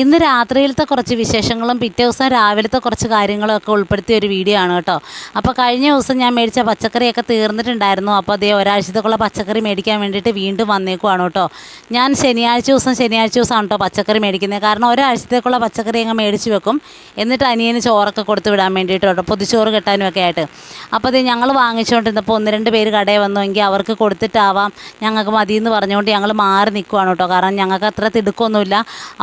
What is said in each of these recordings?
ഇന്ന് രാത്രിയിലത്തെ കുറച്ച് വിശേഷങ്ങളും പിറ്റേ ദിവസം രാവിലത്തെ കുറച്ച് കാര്യങ്ങളും ഒക്കെ ഉൾപ്പെടുത്തിയ ഒരു വീഡിയോ ആണ് കേട്ടോ. അപ്പോൾ കഴിഞ്ഞ ദിവസം ഞാൻ മേടിച്ച പച്ചക്കറിയൊക്കെ തീർന്നിട്ടുണ്ടായിരുന്നു. അപ്പോൾ അതേ ഒരാഴ്ചത്തേക്കുള്ള പച്ചക്കറി മേടിക്കാൻ വേണ്ടിയിട്ട് വീണ്ടും വന്നേക്കുവാണ് കേട്ടോ. ഞാൻ ശനിയാഴ്ച ദിവസം ശനിയാഴ്ച ദിവസമാണ് കേട്ടോ പച്ചക്കറി മേടിക്കുന്നത്. കാരണം ഒരാഴ്ചത്തേക്കുള്ള പച്ചക്കറി അങ്ങ് മേടിച്ച് വെക്കും. എന്നിട്ട് അനിയന് ചോറൊക്കെ കൊടുത്ത് വിടാൻ വേണ്ടിയിട്ട് കേട്ടോ. പൊതിച്ചോറ് കിട്ടാനും ഒക്കെ ആയിട്ട്. അപ്പോൾ അത് ഞങ്ങൾ വാങ്ങിച്ചുകൊണ്ടിരുന്നപ്പോൾ ഒന്ന് രണ്ട് പേര് കടയിൽ വന്നുവെങ്കിൽ അവർക്ക് കൊടുത്തിട്ടാവാം ഞങ്ങൾക്ക് മതിയെന്ന് പറഞ്ഞുകൊണ്ട് ഞങ്ങൾ മാറി നിൽക്കുവാണ് കേട്ടോ. കാരണം ഞങ്ങൾക്ക് അത്ര തിടുക്കൊന്നുമില്ല.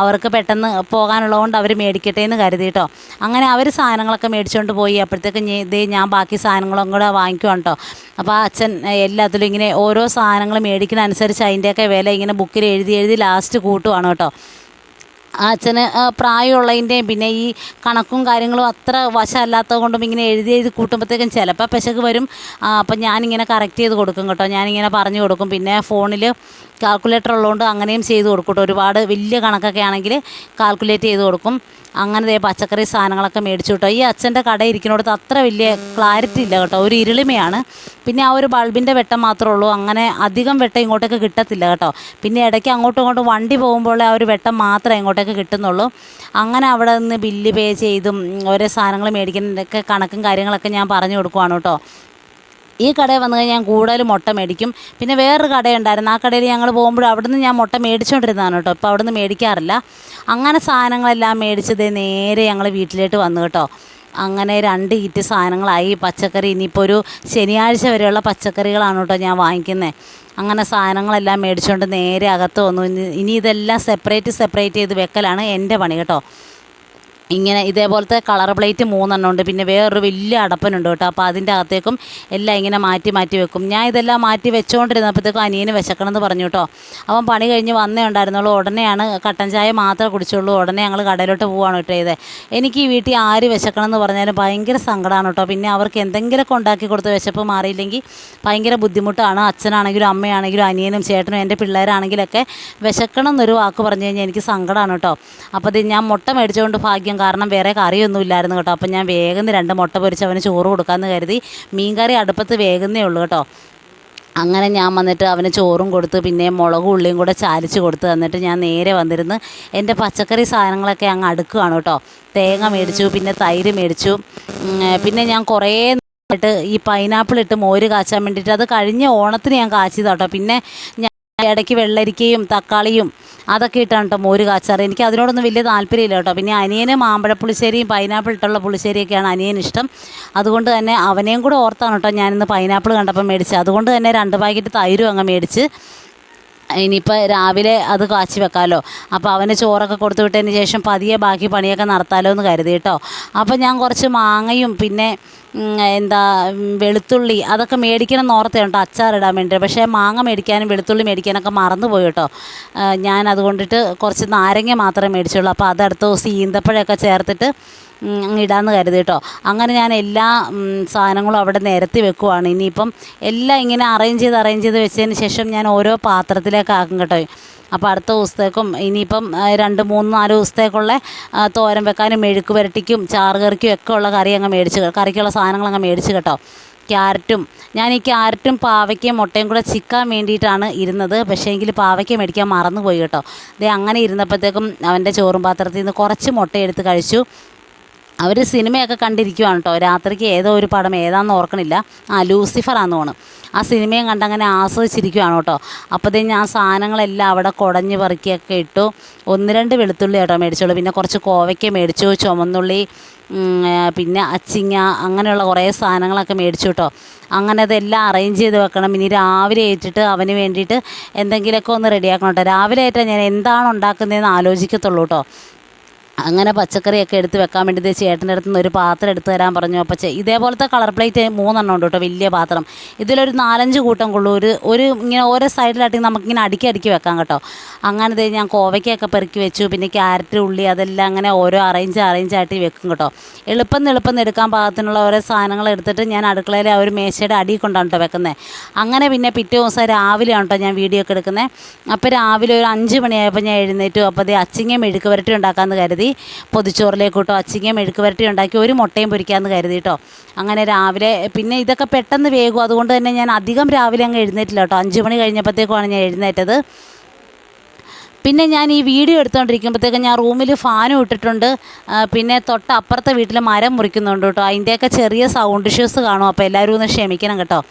അവർക്ക് പെട്ടെന്ന് പോകാനുള്ളതുകൊണ്ട് അവർ മേടിക്കട്ടെ എന്ന് കരുതിയിട്ടോ അങ്ങനെ അവർ സാധനങ്ങളൊക്കെ മേടിച്ചുകൊണ്ട് പോയി. അപ്പോഴത്തേക്ക് ഇതേ ഞാൻ ബാക്കി സാധനങ്ങളും കൂടെ വാങ്ങിക്കുവാണ് കേട്ടോ അപ്പോൾ അച്ഛൻ എല്ലാത്തിലും ഇങ്ങനെ ഓരോ സാധനങ്ങൾ മേടിക്കുന്ന അനുസരിച്ച് അതിന്റെയൊക്കെ വില ഇങ്ങനെ ബുക്കിൽ എഴുതി എഴുതി ലാസ്റ്റ് കൂട്ടുവാണ് കേട്ടോ ആ അച്ഛന് പ്രായമുള്ളതിന്റെയും പിന്നെ ഈ കണക്കും കാര്യങ്ങളും അത്ര വശമല്ലാത്തത് കൊണ്ടും ഇങ്ങനെ എഴുതി എഴുതി കൂട്ടുമ്പോഴത്തേക്കും ചിലപ്പോൾ പെശക് വരും. അപ്പം ഞാനിങ്ങനെ കറക്റ്റ് ചെയ്ത് കൊടുക്കും കേട്ടോ. ഞാനിങ്ങനെ പറഞ്ഞു കൊടുക്കും. പിന്നെ ഫോണിൽ കാൽക്കുലേറ്റർ ഉള്ളതുകൊണ്ട് അങ്ങനെയും ചെയ്ത് കൊടുക്കും ഒരുപാട് വലിയ കണക്കൊക്കെ ആണെങ്കിൽ കാൽക്കുലേറ്റ് ചെയ്ത് കൊടുക്കും. അങ്ങനത്തെ പച്ചക്കറി സാധനങ്ങളൊക്കെ മേടിച്ചു കേട്ടോ. ഈ അച്ഛന്റെ കട ഇരിക്കുന്നിടത്ത് അത്ര വലിയ ക്ലാരിറ്റി ഇല്ല കേട്ടോ. ഒരു ഇരുളിമയാണ്. പിന്നെ ആ ഒരു ബൾബിന്റെ വെട്ടം മാത്രമേ ഉള്ളൂ. അങ്ങനെ അധികം വെട്ടം ഇങ്ങോട്ടേക്ക് കിട്ടത്തില്ല കേട്ടോ. പിന്നെ ഇടയ്ക്ക് അങ്ങോട്ടും ഇങ്ങോട്ടും വണ്ടി പോകുമ്പോൾ ആ ഒരു വെട്ടം മാത്രമേ ഇങ്ങോട്ടേക്ക് കിട്ടുന്നുള്ളൂ. അങ്ങനെ അവിടെ നിന്ന് ബില്ല് പേ ചെയ്തും ഓരോ സാധനങ്ങൾ മേടിക്കുന്നതിന്റെയൊക്കെ കണക്കും കാര്യങ്ങളൊക്കെ ഞാൻ പറഞ്ഞു കൊടുക്കുവാണ് കേട്ടോ. ഈ കടയിൽ വന്നു കഴിഞ്ഞാൽ ഞാൻ കൂടുതൽ മുട്ട മേടിക്കും. പിന്നെ വേറൊരു കടയുണ്ടായിരുന്നു. ആ കടയിൽ ഞങ്ങൾ പോകുമ്പോൾ അവിടുന്ന് ഞാൻ മുട്ട മേടിച്ചുകൊണ്ടിരുന്നതാണ് കേട്ടോ. ഇപ്പോൾ അവിടുന്ന് മേടിക്കാറില്ല. അങ്ങനെ സാധനങ്ങളെല്ലാം മേടിച്ചത് നേരെ ഞങ്ങൾ വീട്ടിലേക്ക് വന്നു കേട്ടോ. അങ്ങനെ രണ്ട് കിറ്റ് സാധനങ്ങളായി. പച്ചക്കറി ഇനിയിപ്പോൾ ഒരു ശനിയാഴ്ച വരെയുള്ള പച്ചക്കറികളാണ് കേട്ടോ ഞാൻ വാങ്ങിക്കുന്നത് അങ്ങനെ സാധനങ്ങളെല്ലാം മേടിച്ചുകൊണ്ട് നേരെ അകത്ത് വന്നു. ഇനി ഇതെല്ലാം സെപ്പറേറ്റ് സെപ്പറേറ്റ് ചെയ്ത് വെക്കലാണ് എന്റെ പണി കേട്ടോ. ഇങ്ങനെ ഇതേപോലത്തെ കളർ പ്ലേറ്റ് മൂന്നെണ്ണം ഉണ്ട്. പിന്നെ വേറൊരു വലിയ അടപ്പനുണ്ട് കേട്ടോ. അപ്പോൾ അതിന്റെ അകത്തേക്കും എല്ലാം ഇങ്ങനെ മാറ്റി മാറ്റി വെക്കും. ഞാൻ ഇതെല്ലാം മാറ്റി വെച്ചുകൊണ്ടിരുന്നപ്പോഴത്തേക്കും അനിയന് വിശക്കണം എന്ന് പറഞ്ഞു കേട്ടോ. അവൻ പണി കഴിഞ്ഞ് വന്നേ ഉണ്ടായിരുന്നുള്ളൂ. ഉടനെയാണ് കട്ടൻ ചായ മാത്രമേ കുടിച്ചുള്ളൂ. ഉടനെ ഞങ്ങൾ കടയിലോട്ട് പോവാണ് കേട്ടോ ഇത് എനിക്ക് ഈ വീട്ടിൽ ആര് വിശക്കണം എന്ന് പറഞ്ഞാലും ഭയങ്കര സങ്കടമാണ് കേട്ടോ. പിന്നെ അവർക്ക് എന്തെങ്കിലുമൊക്കെ ഉണ്ടാക്കി കൊടുത്ത് വിശപ്പ് മാറിയില്ലെങ്കിൽ ഭയങ്കര ബുദ്ധിമുട്ടാണ്. അച്ഛനാണെങ്കിലും അമ്മയാണെങ്കിലും അനിയനും ചേട്ടനും എന്റെ പിള്ളേരാണെങ്കിലൊക്കെ വിശക്കണം എന്നൊരു വാക്ക് പറഞ്ഞു കഴിഞ്ഞാൽ എനിക്ക് സങ്കടമാണ് കേട്ടോ. അപ്പോൾ ഇത് ഞാൻ മുട്ട മേടിച്ചുകൊണ്ട് ഭാഗ്യം കാരണം വേറെ കറിയൊന്നും ഇല്ലായിരുന്നു കേട്ടോ. അപ്പം ഞാൻ വേഗം രണ്ട് മുട്ട പൊരിച്ച് അവന് ചോറ് കൊടുക്കാമെന്ന് കരുതി മീൻകറി അടുപ്പത്ത് വേഗന്നേ ഉള്ളൂ കേട്ടോ. അങ്ങനെ ഞാൻ വന്നിട്ട് അവന് ചോറും കൊടുത്ത് പിന്നെ മുളകും ഉള്ളിയും കൂടെ ചാലിച്ച് കൊടുത്ത് തന്നിട്ട് ഞാൻ നേരെ വന്നിരുന്ന് എന്റെ പച്ചക്കറി സാധനങ്ങളൊക്കെ അങ്ങ് അടുക്കുകയാണ് കേട്ടോ. തേങ്ങ മേടിച്ചു പിന്നെ തൈര് മേടിച്ചു. പിന്നെ ഞാൻ കുറേ ആയിട്ട് ഈ പൈനാപ്പിൾ ഇട്ട് മോര് കാച്ചാൻ വേണ്ടിയിട്ട് അത് കഴിഞ്ഞ ഓണത്തിന് ഞാൻ കാച്ചിതാട്ടോ പിന്നെ ഞാൻ ഇടയ്ക്ക് വെള്ളരിക്കയും തക്കാളിയും അതൊക്കെ ഇട്ടാണ് കേട്ടോ മോര് കാച്ചാറ്. എനിക്ക് അതിനോടൊന്നും വലിയ താല്പര്യമില്ല കേട്ടോ. പിന്നെ അനിയന് മാമ്പഴ പുളിശ്ശേരിയും പൈനാപ്പിൾ ഇട്ടുള്ള പുളിശ്ശേരിയൊക്കെയാണ് അനിയന് ഇഷ്ടം. അതുകൊണ്ട് തന്നെ അവനെയും കൂടെ ഓർത്താണ് കേട്ടോ ഞാനിന്ന് പൈനാപ്പിൾ കണ്ടപ്പോൾ മേടിച്ചത്. അതുകൊണ്ട് തന്നെ രണ്ട് പാക്കറ്റ് തൈരും അങ്ങ് മേടിച്ച് ഇനിയിപ്പോൾ രാവിലെ അത് കാച്ചി വെക്കാമല്ലോ അപ്പോൾ അവന് ചോറൊക്കെ കൊടുത്തു വിട്ടതിന് ശേഷം പതിയെ ബാക്കി പണിയൊക്കെ നടത്താമല്ലോ എന്ന് കരുതി കേട്ടോ. അപ്പോൾ ഞാൻ കുറച്ച് മാങ്ങയും പിന്നെ എന്താ വെളുത്തുള്ളി അതൊക്കെ മേടിക്കണം എന്ന് കേട്ടോ അച്ചാറിടാൻ വേണ്ടി പക്ഷേ മാങ്ങ മേടിക്കാനും വെളുത്തുള്ളി മേടിക്കാനൊക്കെ മറന്നുപോയി കേട്ടോ. ഞാൻ അതുകൊണ്ടിട്ട് കുറച്ച് നാരങ്ങ മാത്രമേ മേടിച്ചുള്ളൂ. അപ്പോൾ അതടുത്ത ദിവസം ഈന്തപ്പഴമൊക്കെ ചേർത്തിട്ട് ഇടാമെന്ന് കരുതി കേട്ടോ. അങ്ങനെ ഞാൻ എല്ലാ സാധനങ്ങളും അവിടെ നിരത്തി വെക്കുവാണ്. ഇനിയിപ്പം എല്ലാം ഇങ്ങനെ അറേഞ്ച് ചെയ്ത് അറേഞ്ച് ചെയ്ത് വെച്ചതിന് ശേഷം ഞാൻ ഓരോ പാത്രത്തിലേക്ക് ആക്കും കേട്ടോ. അപ്പോൾ അടുത്ത ദിവസത്തേക്കും ഇനിയിപ്പം രണ്ട് മൂന്ന് നാല് ദിവസത്തേക്കുള്ള തോരൻ വെക്കാനും മെഴുക്ക് പുരട്ടിക്കും ചാറ് കറിക്കും ഒക്കെ ഉള്ള കറി അങ്ങ് മേടിച്ച് കറിക്കുള്ള സാധനങ്ങൾ അങ്ങ് മേടിച്ച് കേട്ടോ. ക്യാരറ്റും ഞാൻ ഈ ക്യാരറ്റും പാവയ്ക്കയും മുട്ടയും കൂടെ ചിക്കാൻ വേണ്ടിയിട്ടാണ് ഇരുന്നത്. പക്ഷേ എങ്കിൽ പാവയ്ക്ക മേടിക്കാൻ മറന്നുപോയി കേട്ടോ. ദേ അങ്ങനെ ഇരുന്നപ്പോഴത്തേക്കും അവന്റെ ചോറും പാത്രത്തിൽ നിന്ന് കുറച്ച് മുട്ട എടുത്ത് കഴിച്ചു. അവർ സിനിമയൊക്കെ കണ്ടിരിക്കുവാണ് കേട്ടോ. രാത്രിക്ക് ഏതോ ഒരു പടം ഏതാണെന്ന് ഓർക്കണില്ല. ആ ലൂസിഫറാന്ന് തോന്നും ആ സിനിമയും കണ്ടങ്ങനെ ആസ്വദിച്ചിരിക്കുവാണ് കേട്ടോ. അപ്പോഴത്തേ ഞാൻ സാധനങ്ങളെല്ലാം അവിടെ കുടഞ്ഞ് പെറുക്കിയൊക്കെ ഇട്ടു. ഒന്ന് രണ്ട് വെളുത്തുള്ളി കേട്ടോ മേടിച്ചോളൂ. പിന്നെ കുറച്ച് കോവയ്ക്ക മേടിച്ചു ചുമന്നുള്ളി പിന്നെ അച്ചിങ്ങ അങ്ങനെയുള്ള കുറേ സാധനങ്ങളൊക്കെ മേടിച്ചു കേട്ടോ. അങ്ങനെ അതെല്ലാം അറേഞ്ച് ചെയ്ത് വെക്കണം. ഇനി രാവിലെ ഏറ്റിട്ട് അവന് വേണ്ടിയിട്ട് എന്തെങ്കിലുമൊക്കെ ഒന്ന് റെഡിയാക്കണം കേട്ടോ. രാവിലെ ഏറ്റാൽ ഞാൻ എന്താണ് ഉണ്ടാക്കുന്നതെന്ന് ആലോചിക്കത്തുള്ളൂ കേട്ടോ. അങ്ങനെ പച്ചക്കറിയൊക്കെ എടുത്ത് വെക്കാൻ വേണ്ടി ചേട്ടന്റെ അടുത്ത് നിന്ന് ഒരു പാത്രം എടുത്ത് തരാൻ പറഞ്ഞു. അപ്പോൾ ഇതേപോലത്തെ കളർ പ്ലേറ്റ് മൂന്നെണ്ണം ഉണ്ട് കേട്ടോ വലിയ പാത്രം. ഇതിലൊരു നാലഞ്ച് കൂട്ടം കൊള്ളൂ. ഒരു ഒരു ഇങ്ങനെ ഓരോ സൈഡിലായിട്ട് നമുക്കിങ്ങനെ അടുക്കി അടുക്കി വെക്കാം കേട്ടോ. അങ്ങനെ ഞാൻ കോവയ്ക്കൊക്കെ പെറുക്കി വെച്ചു. പിന്നെ ക്യാരറ്റ് ഉള്ളി അതെല്ലാം അങ്ങനെ ഓരോ അറേഞ്ച് അറേഞ്ച് ആയിട്ട് വെക്കും കേട്ടോ. എളുപ്പം എളുപ്പം എടുക്കാൻ പാകത്തിനുള്ള ഓരോ സാധനങ്ങൾ എടുത്തിട്ട് ഞാൻ അടുക്കളയിലെ ആ ഒരു മേശയുടെ അടിയിൽ കൊണ്ടാണ് കേട്ടോ വെക്കുന്നത് അങ്ങനെ പിന്നെ പിറ്റേ ദിവസം രാവിലെയാണ് കേട്ടോ ഞാൻ വീഡിയോ ഒക്കെ എടുക്കുന്നത് അപ്പോൾ രാവിലെ ഒരു അഞ്ച് മണിയായപ്പോൾ ഞാൻ എഴുന്നേറ്റു. അപ്പോൾ ദേ അച്ചിങ്ങയും മെഴുക്ക് വരട്ടി ഉണ്ടാക്കാമെന്ന് കരുതി. പൊതിച്ചോറിലേക്ക് കേട്ടോ അച്ചിങ്ങയും മെഴുക്ക് വരട്ടി ഉണ്ടാക്കി ഒരു മുട്ടയും പൊരിക്കാമെന്ന് കരുതി കേട്ടോ അങ്ങനെ രാവിലെ പിന്നെ ഇതൊക്കെ പെട്ടെന്ന് വേഗം. അതുകൊണ്ട് തന്നെ ഞാൻ അധികം രാവിലെ അങ്ങ് എഴുന്നേറ്റില്ല കേട്ടോ അഞ്ച് മണി കഴിഞ്ഞപ്പോഴത്തേക്കുമാണ് ഞാൻ എഴുന്നേറ്റത്. പിന്നെ ഞാൻ ഈ വീഡിയോ എടുത്തുകൊണ്ടിരിക്കുമ്പോഴത്തേക്കും ഞാൻ റൂമിൽ ഫാനും ഇട്ടിട്ടുണ്ട്. പിന്നെ തൊട്ട് അപ്പുറത്തെ വീട്ടിൽ മരം മുറിക്കുന്നുണ്ട് കേട്ടോ. അതിന്റെയൊക്കെ ചെറിയ സൗണ്ട് ഇഷ്യൂസ് കാണും. അപ്പോൾ എല്ലാവരും ഒന്ന് ക്ഷമിക്കണം കേട്ടോ.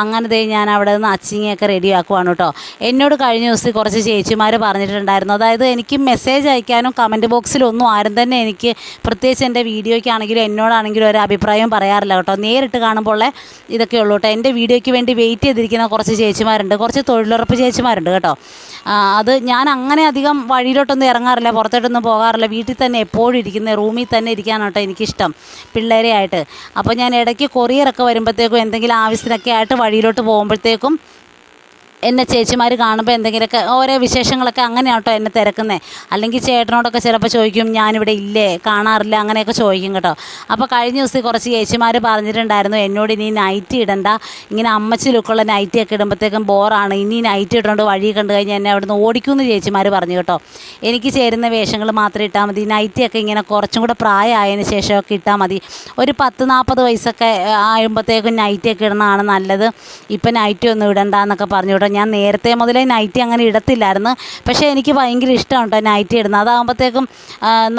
അങ്ങനെ ദേ ഞാൻ അവിടെ നിന്ന് അച്ചിങ്ങയൊക്കെ റെഡിയാക്കുവാണ് കേട്ടോ. എന്നോട് കഴിഞ്ഞ ദിവസം കുറച്ച് ചേച്ചിമാർ പറഞ്ഞിട്ടുണ്ടായിരുന്നു. അതായത് എനിക്ക് മെസ്സേജ് അയക്കാനും കമന്റ് ബോക്സിലൊന്നും ആരും തന്നെ എനിക്ക് പ്രത്യേകിച്ച് എന്റെ വീഡിയോയ്ക്കാണെങ്കിലും എന്നോടാണെങ്കിലും ഒരു അഭിപ്രായം പറയാറില്ല കേട്ടോ. നേരിട്ട് കാണുമ്പോൾ ഉള്ള ഇതൊക്കെ ഉള്ളൂ കേട്ടോ. എന്റെ വീഡിയോയ്ക്ക് വേണ്ടി വെയിറ്റ് ചെയ്തിരിക്കുന്ന കുറച്ച് ചേച്ചിമാരുണ്ട്. കുറച്ച് തൊഴിലുറപ്പ് ചേച്ചിമാരുണ്ട് കേട്ടോ. അത് ഞാൻ അങ്ങനെ അധികം വഴിയിലോട്ടൊന്നും ഇറങ്ങാറില്ല പുറത്തോട്ടൊന്നും പോകാറില്ല. വീട്ടിൽ തന്നെ എപ്പോഴും ഇരിക്കുന്ന റൂമിൽ തന്നെ ഇരിക്കാനാണ് കേട്ടോ എനിക്കിഷ്ടം പിള്ളേരെ ആയിട്ട് അപ്പോൾ ഞാൻ ഇടയ്ക്ക് കൊറിയറൊക്കെ വരുമ്പോഴത്തേക്കും എന്തെങ്കിലും ആവശ്യത്തിനൊക്കെ ആയിട്ട് വഴിയിലോട്ട് പോകുമ്പോഴത്തേക്കും എന്നെ ചേച്ചിമാർ കാണുമ്പോൾ എന്തെങ്കിലുമൊക്കെ ഓരോ വിശേഷങ്ങളൊക്കെ അങ്ങനെയാണ് കേട്ടോ എന്നെ തിരക്കുന്നത് അല്ലെങ്കിൽ ചേട്ടനോടൊക്കെ ചിലപ്പോൾ ചോദിക്കും ഞാനിവിടെ ഇല്ലേ? കാണാറില്ല? അങ്ങനെയൊക്കെ ചോദിക്കും കേട്ടോ. അപ്പോൾ കഴിഞ്ഞ ദിവസം കുറച്ച് ചേച്ചിമാർ പറഞ്ഞിട്ടുണ്ടായിരുന്നു എന്നോട് ഇനി നൈറ്റ് ഇടണ്ട. ഇങ്ങനെ അമ്മച്ചി ലുക്കുള്ള നൈറ്റിയൊക്കെ ഇടുമ്പോഴത്തേക്കും ബോറാണ് ഇനി നൈറ്റ് ഇട്ടുകൊണ്ട് വഴി കണ്ടു കഴിഞ്ഞാൽ എന്നെ അവിടുന്ന് ഓടിക്കുമെന്ന് ചേച്ചിമാർ പറഞ്ഞു കേട്ടോ. എനിക്ക് ചേരുന്ന വേഷങ്ങൾ മാത്രം ഇട്ടാൽ മതി. നൈറ്റിയൊക്കെ ഇങ്ങനെ കുറച്ചും കൂടെ പ്രായമായതിന് ശേഷമൊക്കെ ഇട്ടാൽ മതി. ഒരു പത്ത് നാൽപ്പത് വയസ്സൊക്കെ ആകുമ്പോഴത്തേക്കും നൈറ്റിയൊക്കെ ഇടുന്നതാണ് നല്ലത്. ഇപ്പം നൈറ്റി ഒന്നും ഇടണ്ട എന്നൊക്കെ പറഞ്ഞു കേട്ടോ ഞാൻ നേരത്തെ മുതലേ നൈറ്റി അങ്ങനെ ഇടത്തില്ലായിരുന്നു. പക്ഷേ എനിക്ക് ഭയങ്കര ഇഷ്ടമാണ് കേട്ടോ നൈറ്റി ഇടുന്നത്. അതാകുമ്പോഴത്തേക്കും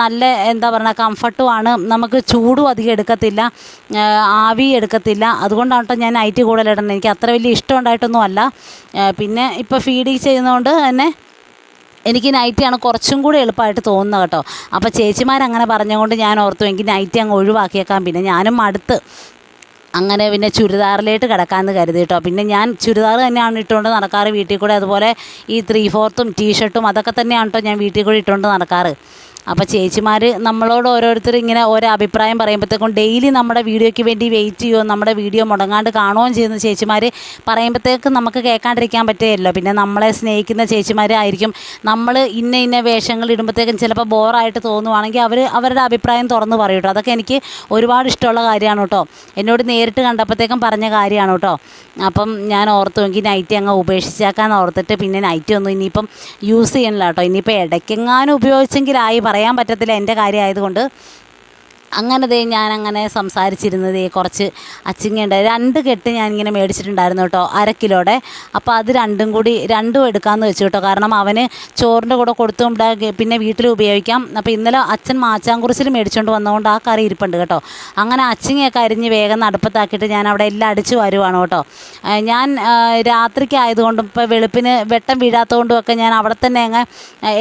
നല്ല എന്താ പറയുക കംഫർട്ടുമാണ് നമുക്ക് ചൂടും അധികം എടുക്കത്തില്ല. ആവി എടുക്കത്തില്ല. അതുകൊണ്ടാണ് കേട്ടോ ഞാൻ നൈറ്റി കൂടുതൽ ഇടുന്നത്. എനിക്ക് അത്ര വലിയ ഇഷ്ടം ഉണ്ടായിട്ടൊന്നും അല്ല. പിന്നെ ഇപ്പോൾ ഫീഡിങ് ചെയ്യുന്നതുകൊണ്ട് തന്നെ എനിക്ക് നൈറ്റിയാണ് കുറച്ചും കൂടി എളുപ്പമായിട്ട് തോന്നുന്നത് കേട്ടോ. അപ്പോൾ ചേച്ചിമാരങ്ങനെ പറഞ്ഞുകൊണ്ട് ഞാൻ ഓർത്തു എനിക്ക് നൈറ്റി അങ്ങ് ഒഴിവാക്കിയേക്കാം. പിന്നെ ഞാനും മടുത്ത്. അങ്ങനെ പിന്നെ ചുരിദാറിലേക്ക് കിടക്കാമെന്ന് കരുതി കേട്ടോ പിന്നെ ഞാൻ ചുരിദാർ തന്നെയാണ് ഇട്ടുകൊണ്ട് നടക്കാറ്. വീട്ടിൽ കൂടെ അതുപോലെ ഈ ത്രീ ഫോർത്തും ടീഷർട്ടും അതൊക്കെ തന്നെയാണ് കേട്ടോ ഞാൻ വീട്ടിൽ കൂടെ ഇട്ടുകൊണ്ട് നടക്കാറ്. അപ്പോൾ ചേച്ചിമാർ നമ്മളോട് ഓരോരുത്തർ ഇങ്ങനെ ഓരോ അഭിപ്രായം പറയുമ്പോഴത്തേക്കും ഡെയിലി നമ്മുടെ വീഡിയോയ്ക്ക് വേണ്ടി വെയിറ്റ് ചെയ്യുമോ നമ്മുടെ വീഡിയോ മുടങ്ങാണ്ട് കാണുകയും ചെയ്യുന്ന ചേച്ചിമാർ പറയുമ്പോഴത്തേക്കും നമുക്ക് കേൾക്കാണ്ടിരിക്കാൻ പറ്റുകയല്ലോ പിന്നെ നമ്മളെ സ്നേഹിക്കുന്ന ചേച്ചിമാരായിരിക്കും നമ്മൾ ഇന്ന ഇന്ന വേഷങ്ങൾ ഇടുമ്പോഴത്തേക്കും ചിലപ്പോൾ ബോറായിട്ട് തോന്നുവാണെങ്കിൽ അവർ അവരുടെ അഭിപ്രായം തുറന്ന് പറയും കേട്ടോ. അതൊക്കെ എനിക്ക് ഒരുപാട് ഇഷ്ടമുള്ള കാര്യമാണ് കേട്ടോ. എന്നോട് നേരിട്ട് കണ്ടപ്പോഴത്തേക്കും പറഞ്ഞ കാര്യമാണ് കേട്ടോ. അപ്പം ഞാൻ ഓർത്തു എങ്കിൽ നൈറ്റ് അങ്ങ് ഉപേക്ഷിച്ചേക്കാന്ന് ഓർത്തിട്ട് പിന്നെ നൈറ്റ് ഒന്നും ഇനിയിപ്പം യൂസ് ചെയ്യണില്ല കേട്ടോ. ഇനിയിപ്പോൾ ഇടയ്ക്കെങ്ങാനും ഉപയോഗിച്ചെങ്കിലായി പറയാൻ പറ്റത്തില്ല എന്റെ കാര്യമായതുകൊണ്ട്. അങ്ങനെ ദേ ഞാൻ അങ്ങനെ സംസാരിച്ചിരുന്നത് കുറച്ച് അച്ചിങ്ങേണ്ട രണ്ട് കെട്ട് ഞാൻ ഇങ്ങനെ മേടിച്ചിട്ടുണ്ടായിരുന്നു കേട്ടോ അര കിലോടെ. അപ്പോൾ അത് രണ്ടും കൂടി രണ്ടും എടുക്കാമെന്ന് വെച്ചു കേട്ടോ. കാരണം അവന് ചോറിന്റെ കൂടെ കൊടുത്തും പിന്നെ വീട്ടിൽ ഉപയോഗിക്കാം. അപ്പോൾ ഇന്നലെ അച്ഛൻ മാച്ചാങ്കുറിച്ചിൽ മേടിച്ചുകൊണ്ട് വന്നതുകൊണ്ട് ആ കറി ഇരിപ്പുണ്ട് കേട്ടോ. അങ്ങനെ അച്ചിങ്ങയൊക്കെ അരിഞ്ഞ് വേഗം നടുപ്പത്താക്കിയിട്ട് ഞാൻ അവിടെ എല്ലാം അടിച്ചു വരുവാണ് കേട്ടോ. ഞാൻ രാത്രിക്കായതുകൊണ്ടും ഇപ്പോൾ വെളുപ്പിന് വെട്ടം വീഴാത്തതുകൊണ്ടും ഒക്കെ ഞാൻ അവിടെ തന്നെ അങ്ങ്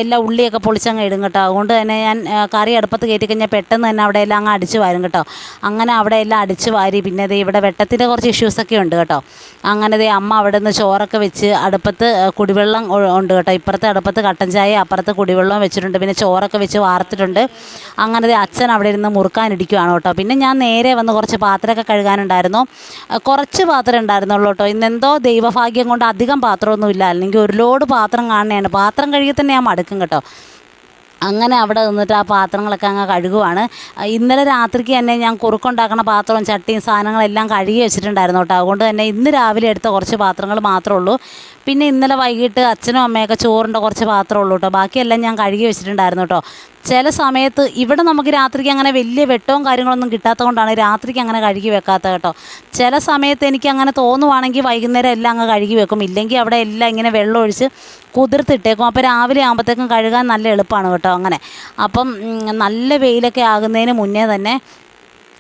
എല്ലാ ഉള്ളിയൊക്കെ പൊളിച്ചങ്ങ് ഇടും കേട്ടോ. അതുകൊണ്ട് തന്നെ ഞാൻ കറി അടുപ്പത്ത് കയറ്റി കഴിഞ്ഞാൽ പെട്ടെന്ന് തന്നെ അവിടെ എല്ലാം അങ്ങ് അടിച്ച് വാരും കേട്ടോ. അങ്ങനെ അവിടെ എല്ലാം അടിച്ചു വാരി പിന്നെ ദേ ഇവിടെ വെട്ടത്തിന്റെ കുറച്ച് ഇഷ്യൂസൊക്കെ ഉണ്ട് കേട്ടോ. അങ്ങനെ ദേ അമ്മ അവിടെ നിന്ന് ചോറൊക്കെ വെച്ച് അടുപ്പത്ത് കുടിവെള്ളം ഉണ്ട് കേട്ടോ. ഇപ്പുറത്തെ അടുപ്പത്ത് കട്ടൻ ചായ അപ്പുറത്ത് കുടിവെള്ളം വെച്ചിട്ടുണ്ട്. പിന്നെ ചോറൊക്കെ വെച്ച് വാർത്തിട്ടുണ്ട്. അങ്ങനെ ദേ അച്ഛൻ അവിടെ ഇരുന്ന് മുറുക്കാനിരിക്കുവാണ് കേട്ടോ. പിന്നെ ഞാൻ നേരെ വന്ന് കുറച്ച് പാത്രമൊക്കെ കഴുകാനുണ്ടായിരുന്നു. കുറച്ച് പാത്രം ഉണ്ടായിരുന്നുള്ളൂ കേട്ടോ. ഇന്നെന്തോ ദൈവഭാഗ്യം കൊണ്ട് അധികം പാത്രമൊന്നുമില്ല അല്ലെങ്കിൽ ഒരു ലോഡ് പാത്രം കാണുന്നതാണ്. പാത്രം കഴുകി തന്നെ ഞാൻ മടുക്കും കേട്ടോ. അങ്ങനെ അവിടെ നിന്നിട്ട് ആ പാത്രങ്ങളൊക്കെ അങ്ങ് കഴുകുവാണ്. ഇന്നലെ രാത്രിക്ക് തന്നെ ഞാൻ കുറുക്കുണ്ടാക്കുന്ന പാത്രവും ചട്ടിയും സാധനങ്ങളെല്ലാം കഴുകി വെച്ചിട്ടുണ്ടായിരുന്നു കേട്ടോ. അതുകൊണ്ട് തന്നെ ഇന്ന് രാവിലെ എടുത്ത കുറച്ച് പാത്രങ്ങൾ മാത്രമേ ഉള്ളൂ. പിന്നെ ഇന്നലെ വൈകിട്ട് അച്ഛനും അമ്മയൊക്കെ ചോറിന്റെ കുറച്ച് പാത്രമേ ഉള്ളൂ കേട്ടോ. ബാക്കിയെല്ലാം ഞാൻ കഴുകി വെച്ചിട്ടുണ്ടായിരുന്നു കേട്ടോ. ചില സമയത്ത് ഇവിടെ നമുക്ക് രാത്രിക്ക് അങ്ങനെ വലിയ വെട്ടവും കാര്യങ്ങളൊന്നും കിട്ടാത്തത് കൊണ്ടാണ് രാത്രിക്ക് അങ്ങനെ കഴുകി വെക്കാത്ത കേട്ടോ. ചില സമയത്ത് എനിക്ക് അങ്ങനെ തോന്നുവാണെങ്കിൽ വൈകുന്നേരം എല്ലാം അങ്ങ് കഴുകി വെക്കും. ഇല്ലെങ്കിൽ അവിടെ എല്ലാം ഇങ്ങനെ വെള്ളം ഒഴിച്ച് കുതിർത്തിട്ടേക്കും. അപ്പോൾ രാവിലെ ആകുമ്പോഴത്തേക്കും കഴുകാൻ നല്ല എളുപ്പമാണ് കേട്ടോ അങ്ങനെ. അപ്പം നല്ല വെയിലൊക്കെ ആകുന്നതിന് മുന്നേ തന്നെ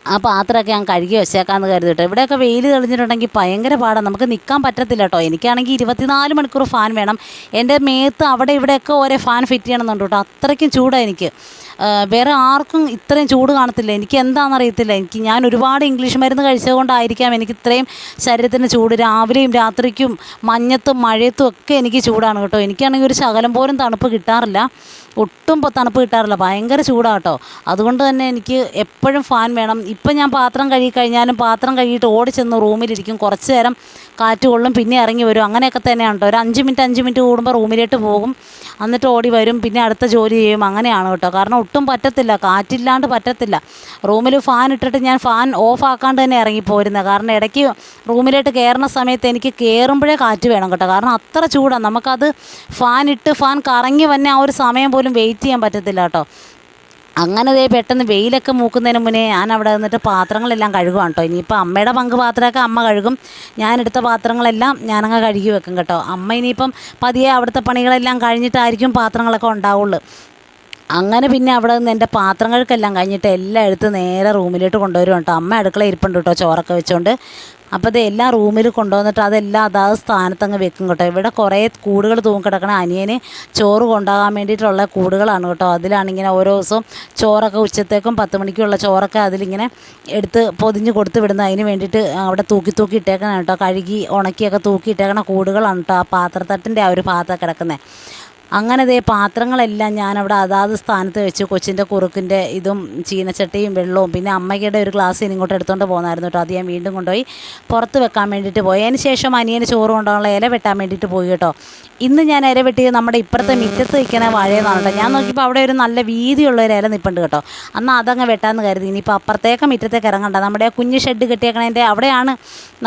ആ പാത്രമൊക്കെ ഞാൻ കഴുകി വെച്ചേക്കാമെന്ന് കരുതിട്ടോ. ഇവിടെയൊക്കെ വെയിൽ തെളിഞ്ഞിട്ടുണ്ടെങ്കിൽ ഭയങ്കര പാടാണ് നമുക്ക് നിൽക്കാൻ പറ്റത്തില്ല കേട്ടോ എനിക്കാണെങ്കിൽ ഇരുപത്തിനാല് മണിക്കൂർ ഫാൻ വേണം. എന്റെ മേത്ത് അവിടെ ഇവിടെയൊക്കെ ഓരോ ഫാൻ ഫിറ്റ് ചെയ്യണമെന്നുണ്ട് കേട്ടോ അത്രയ്ക്കും ചൂടാണ് എനിക്ക്. വേറെ ആർക്കും ഇത്രയും ചൂട് കാണത്തില്ല. എനിക്ക് എന്താണെന്ന് അറിയത്തില്ല. എനിക്ക് ഞാൻ ഒരുപാട് ഇംഗ്ലീഷ് മരുന്ന് കഴിച്ചതുകൊണ്ടായിരിക്കാം എനിക്ക് ഇത്രയും ശരീരത്തിന് ചൂട്. രാവിലെയും രാത്രിക്കും മഞ്ഞത്തും മഴയത്തും ഒക്കെ എനിക്ക് ചൂടാണ് കേട്ടോ എനിക്കാണെങ്കിൽ ഒരു ശകലം പോലും തണുപ്പ് കിട്ടാറില്ല. ഒട്ടും തണുപ്പ് കിട്ടാറില്ല. ഭയങ്കര ചൂടാട്ടോ. അതുകൊണ്ട് തന്നെ എനിക്ക് എപ്പോഴും ഫാൻ വേണം. ഇപ്പം ഞാൻ പാത്രം കഴുകി കഴിഞ്ഞാലും പാത്രം കഴുകിയിട്ട് ഓടി ചെന്ന് റൂമിലിരിക്കും. കുറച്ച് നേരം കാറ്റ് കൊള്ളും പിന്നെ ഇറങ്ങി വരും. അങ്ങനെയൊക്കെ തന്നെയാണ് കേട്ടോ ഒരു അഞ്ച് മിനിറ്റ് അഞ്ച് മിനിറ്റ് കൂടുമ്പോൾ റൂമിലേക്ക് പോകും. എന്നിട്ട് ഓടി വരും. പിന്നെ അടുത്ത ജോലി ചെയ്യും. അങ്ങനെയാണ് കേട്ടോ കാരണം ഒട്ടും പറ്റത്തില്ല. കാറ്റില്ലാണ്ട് പറ്റത്തില്ല. റൂമിൽ ഫാൻ ഇട്ടിട്ട് ഞാൻ ഫാൻ ഓഫ് ആക്കാണ്ട് തന്നെ ഇറങ്ങിപ്പോരുന്നത് കാരണം ഇടയ്ക്ക് റൂമിലോട്ട് കയറുന്ന സമയത്ത് എനിക്ക് കയറുമ്പോഴേ കാറ്റ് വേണം കേട്ടോ. കാരണം അത്ര ചൂടാണ് നമുക്കത് ഫാൻ ഇട്ട് ഫാൻ കറങ്ങി വന്നെ ആ ഒരു സമയം പോലും വെയിറ്റ് ചെയ്യാൻ പറ്റത്തില്ല കേട്ടോ അങ്ങനെ ദേ പെട്ടെന്ന് വെയിലൊക്കെ മൂക്കുന്നതിന് മുന്നേ ഞാൻ അവിടെ നിന്നിട്ട് പാത്രങ്ങളെല്ലാം കഴുകുകയാണ് കേട്ടോ ഇനിയിപ്പോൾ അമ്മയുടെ പങ്ക് പാത്രമൊക്കെ അമ്മ കഴുകും. ഞാനെടുത്ത പാത്രങ്ങളെല്ലാം ഞാനങ്ങ് കഴുകി വെക്കും കേട്ടോ. അമ്മ ഇനിയിപ്പം പതിയെ അവിടുത്തെ പണികളെല്ലാം കഴിഞ്ഞിട്ടായിരിക്കും പാത്രങ്ങളൊക്കെ ഉണ്ടാവുള്ളൂ. അങ്ങനെ പിന്നെ അവിടെ നിന്ന് എന്റെ പാത്രങ്ങൾക്കെല്ലാം കഴിഞ്ഞിട്ട് എല്ലാം എടുത്ത് നേരെ റൂമിലോട്ട് കൊണ്ടുവരും കേട്ടോ. അമ്മ അടുക്കള ഇരിപ്പുണ്ട് കേട്ടോ ചോറൊക്കെ വെച്ചുകൊണ്ട് അപ്പോൾ ഇത് എല്ലാ റൂമിൽ കൊണ്ടുവന്നിട്ട് അതെല്ലാം അതാത് സ്ഥാനത്തങ്ങ് വെക്കും കേട്ടോ. ഇവിടെ കുറേ കൂടുകൾ തൂങ്ങിക്കിടക്കണ അനിയന് ചോറ് കൊണ്ടുപോകാൻ വേണ്ടിയിട്ടുള്ള കൂടുകളാണ് കേട്ടോ. അതിലാണിങ്ങനെ ഓരോ ദിവസവും ചോറൊക്കെ ഉച്ചത്തേക്കും പത്ത് മണിക്കുള്ള ചോറൊക്കെ അതിലിങ്ങനെ എടുത്ത് പൊതിഞ്ഞ് കൊടുത്ത് വിടുന്ന അതിന് വേണ്ടിയിട്ട് അവിടെ തൂക്കി തൂക്കി ഇട്ടേക്കണം കേട്ടോ. കഴുകി ഉണക്കിയൊക്കെ തൂക്കി ഇട്ടേക്കണ കൂടുകളാണ് കേട്ടോ ആ പാത്രത്തട്ടിന്റെ ആ ഒരു ഭാഗത്തൊക്കെ കിടക്കുന്നത്. അങ്ങനെ ദേ പാത്രങ്ങളെല്ലാം ഞാനവിടെ അതാത് സ്ഥാനത്ത് വെച്ച്. കൊച്ചിന്റെ കുറുക്കിന്റെ ഇതും ചീനച്ചട്ടിയും വെള്ളവും. പിന്നെ അമ്മയ്ക്കുടെ ഒരു ഗ്ലാസ് ഇങ്ങോട്ട് എടുത്തുകൊണ്ട് പോകുന്നായിരുന്നു കേട്ടോ അത് ഞാൻ വീണ്ടും കൊണ്ടുപോയി പുറത്ത് വെക്കാൻ വേണ്ടിയിട്ട് പോയി. അതിന് ശേഷം അനിയന് ചോറ് കൊണ്ടുപോകാനുള്ള ഇല വെട്ടാൻ വേണ്ടിയിട്ട് പോയി കേട്ടോ. ഇന്ന് ഞാൻ ഇര വെട്ടിയത് നമ്മുടെ ഇപ്പുറത്തെ മുറ്റത്ത് നിൽക്കുന്ന വാഴയെന്നാണ് ഞാൻ നോക്കിയപ്പോൾ അവിടെ ഒരു നല്ല വീതിയുള്ള ഒരു ഇല നിൽപ്പുണ്ട് കേട്ടോ. അന്ന് അതങ്ങ് വെട്ടാമെന്ന് കരുതി. ഇനിയിപ്പോൾ അപ്പുറത്തേക്ക് മുറ്റത്തേക്ക് ഇറങ്ങണ്ട. നമ്മുടെ കുഞ്ഞ് ഷെഡ് കെട്ടിയേക്കണേന്റെ അവിടെയാണ്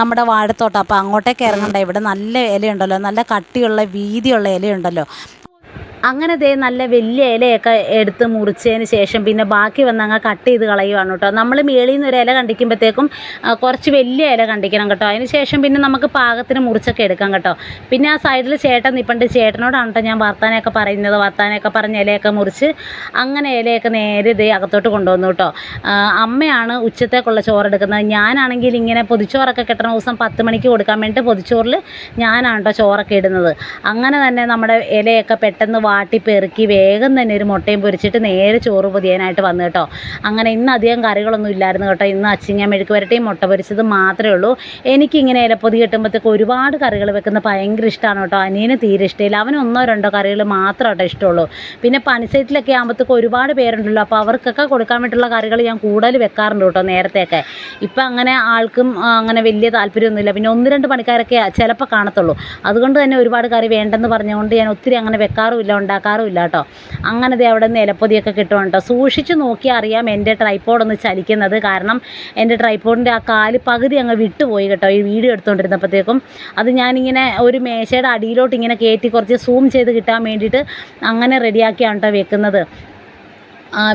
നമ്മുടെ വാഴത്തോട്ടം. അപ്പോൾ അങ്ങോട്ടേക്ക് ഇറങ്ങണ്ട. ഇവിടെ നല്ല ഇലയുണ്ടല്ലോ. നല്ല കട്ടിയുള്ള വീതിയുള്ള ഇലയുണ്ടല്ലോ. അങ്ങനെ ദേ നല്ല വലിയ ഇലയൊക്കെ എടുത്ത് മുറിച്ചതിന് ശേഷം പിന്നെ ബാക്കി വന്ന് അങ്ങ് കട്ട് ചെയ്ത് കളയുവാണ് കേട്ടോ. നമ്മൾ മേളിൽ നിന്ന് ഒരു ഇല കണ്ടിക്കുമ്പോഴത്തേക്കും കുറച്ച് വലിയ ഇല കണ്ടിക്കണം കേട്ടോ. അതിന് ശേഷം പിന്നെ നമുക്ക് പാകത്തിന് മുറിച്ചൊക്കെ എടുക്കാം കേട്ടോ. പിന്നെ ആ സൈഡിൽ ചേട്ടൻ നിപ്പണ്ട്. ചേട്ടനോടാണ് കേട്ടോ ഞാൻ വർത്താനൊക്കെ പറയുന്നത്. വർത്താനൊക്കെ പറഞ്ഞ് ഇലയൊക്കെ മുറിച്ച് അങ്ങനെ ഇലയൊക്കെ നേരെ ഇതേ അകത്തോട്ട് കൊണ്ടുവന്നു കേട്ടോ. അമ്മയാണ് ഉച്ചത്തേക്കുള്ള ചോറെടുക്കുന്നത് ഞാനാണെങ്കിൽ ഇങ്ങനെ പൊതിച്ചോറൊക്കെ കിട്ടണ ദിവസം പത്ത് മണിക്ക് കൊടുക്കാൻ വേണ്ടിയിട്ട് പൊതിച്ചോറിൽ ഞാനാണ് കേട്ടോ ചോറൊക്കെ ഇടുന്നത്. അങ്ങനെ തന്നെ നമ്മുടെ ഇലയൊക്കെ പെട്ടെന്ന് വാട്ടി പെറുക്കി വേഗം തന്നെ ഒരു മുട്ടയും പൊരിച്ചിട്ട് നേരെ ചോറ് പൊതിയാനായിട്ട് വന്നു കേട്ടോ. അങ്ങനെ ഇന്ന് അധികം കറികളൊന്നും ഇല്ലായിരുന്നു കേട്ടോ. ഇന്ന് അച്ചിങ്ങ മെഴുക്ക് വരട്ടിയും മുട്ട പൊരിച്ചത് മാത്രമേ ഉള്ളൂ. എനിക്കിങ്ങനെ ഇലപ്പൊതി കിട്ടുമ്പോഴത്തേക്ക് ഒരുപാട് കറികൾ വെക്കുന്ന ഭയങ്കര ഇഷ്ടമാണ് കേട്ടോ. അനിയന് തീരെ ഇഷ്ടമില്ല. അവന് ഒന്നോ രണ്ടോ കറികൾ മാത്രം കേട്ടോ ഇഷ്ടമുള്ളൂ. പിന്നെ പണിസൈറ്റിലൊക്കെ ആകുമ്പോഴത്തേക്ക് ഒരുപാട് പേരുണ്ടല്ലോ. അപ്പോൾ അവർക്കൊക്കെ കൊടുക്കാൻ വേണ്ടിയിട്ടുള്ള കറികൾ ഞാൻ കൂടുതൽ വെക്കാറുണ്ട് കേട്ടോ നേരത്തെയൊക്കെ. ഇപ്പം അങ്ങനെ ആൾക്കും അങ്ങനെ വലിയ താല്പര്യമൊന്നുമില്ല. പിന്നെ ഒന്ന് രണ്ട് പണിക്കാരൊക്കെ ചിലപ്പോൾ കാണത്തുള്ളൂ. അതുകൊണ്ട് തന്നെ ഒരുപാട് കറി വേണ്ടെന്ന് പറഞ്ഞുകൊണ്ട് ഞാൻ ഒത്തിരി അങ്ങനെ വെക്കാറുമില്ല. ഉണ്ടാക്കാറുമില്ല കേട്ടോ അങ്ങനെ ദേ അവിടെ നിന്ന് ഇലപ്പൊതിയൊക്കെ കിട്ടും കേട്ടോ സൂക്ഷിച്ച് നോക്കിയാൽ അറിയാം എന്റെ ട്രൈപ്പോഡ് ഒന്ന് ചലിക്കുന്നത്. കാരണം എന്റെ ട്രൈപ്പോഡിന്റെ ആ കാൽ പകുതി അങ്ങ് വിട്ടുപോയി കേട്ടോ ഈ വീഡിയോ എടുത്തുകൊണ്ടിരുന്നപ്പോഴത്തേക്കും അത് ഞാനിങ്ങനെ ഒരു മേശയുടെ അടിയിലോട്ട് ഇങ്ങനെ കയറ്റി കുറച്ച് സൂം ചെയ്ത് കിട്ടാൻ വേണ്ടിയിട്ട് അങ്ങനെ റെഡിയാക്കിയാണ് കേട്ടോ വെക്കുന്നത്.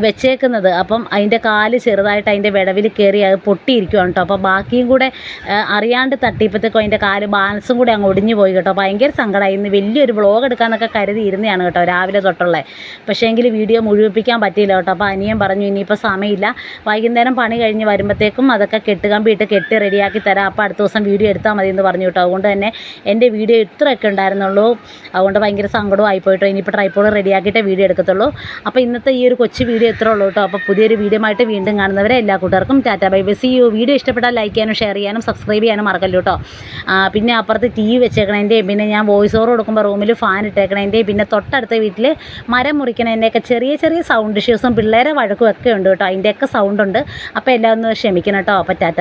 വെച്ചേക്കുന്നത്. അപ്പം അതിന്റെ കാൽ ചെറുതായിട്ട് അതിന്റെ വിടവിൽ കയറി അത് പൊട്ടിയിരിക്കുകയാണ് കേട്ടോ. അപ്പോൾ ബാക്കിയും കൂടെ അറിയാണ്ട് തട്ടിയപ്പോഴത്തേക്കും അതിന്റെ കാൽ ബാലൻസും കൂടെ അങ്ങ് ഒടിഞ്ഞു പോയി കേട്ടോ. ഭയങ്കര സങ്കടമായി. ഇന്ന് വലിയൊരു വ്ളോഗ് എടുക്കാമെന്നൊക്കെ കരുതി ഇരുന്നതാണ് കേട്ടോ രാവിലെ തൊട്ടുള്ളത് പക്ഷേ എങ്കിൽ വീഡിയോ മുഴുവിപ്പിക്കാൻ പറ്റിയില്ല കേട്ടോ. അപ്പോൾ അനിയൻ പറഞ്ഞു ഇനിയിപ്പോൾ സമയമില്ല. വൈകുന്നേരം പണി കഴിഞ്ഞ് വരുമ്പോഴത്തേക്കും അതൊക്കെ കെട്ടുകമ്പിയിട്ട് കെട്ടി റെഡിയാക്കി തരാം. അപ്പോൾ അടുത്ത ദിവസം വീഡിയോ എടുത്താൽ മതി എന്ന് പറഞ്ഞു കേട്ടോ. അതുകൊണ്ട് തന്നെ എന്റെ വീഡിയോ ഇത്രയൊക്കെ ഉണ്ടായിരുന്നുള്ളൂ. അതുകൊണ്ട് ഭയങ്കര സങ്കടവും ആയിപ്പോയിട്ടോ ഇനിയിപ്പോൾ ട്രൈപ്പോഡ് റെഡിയാക്കിയിട്ടേ വീഡിയോ എടുക്കത്തുള്ളൂ. അപ്പോൾ ഇന്നത്തെ ഈ ഒരു കൊച്ചു വീഡിയോ ഇത്രേ ഉള്ളൂ കേട്ടോ. അപ്പോൾ പുതിയൊരു വീഡിയോ ആയിട്ട് വീണ്ടും കാണുന്നവരെ എല്ലാ കൂട്ടുകാർക്കും tata bye bye. See you video ഇഷ്ടപ്പെട്ടാൽ ലൈക്ക് ചെയ്യാനും ഷെയർ ചെയ്യാനും സബ്സ്ക്രൈബ് ചെയ്യാനും മറക്കല്ലോ കേട്ടോ. പിന്നെ അപ്പുറത്ത് ടി വി വെച്ചേക്കണേന്റെയും പിന്നെ ഞാൻ വോയിസ് ഓവർ കൊടുക്കുമ്പോൾ റൂമിൽ ഫാൻ ഇട്ടേക്കണേന്റെയും പിന്നെ തൊട്ടടുത്ത വീട്ടിൽ മരം മുറിക്കണേന്റെയൊക്കെ ചെറിയ ചെറിയ സൗണ്ട് ഇഷ്യൂസും പിള്ളേരെ വഴക്കും ഒക്കെ ഉണ്ട് കേട്ടോ. അതിന്റെയൊക്കെ സൗണ്ട് ഉണ്ട്. അപ്പോൾ എല്ലാം ഒന്ന് ക്ഷമിക്കണം കേട്ടോ. അപ്പോൾ ടാറ്റ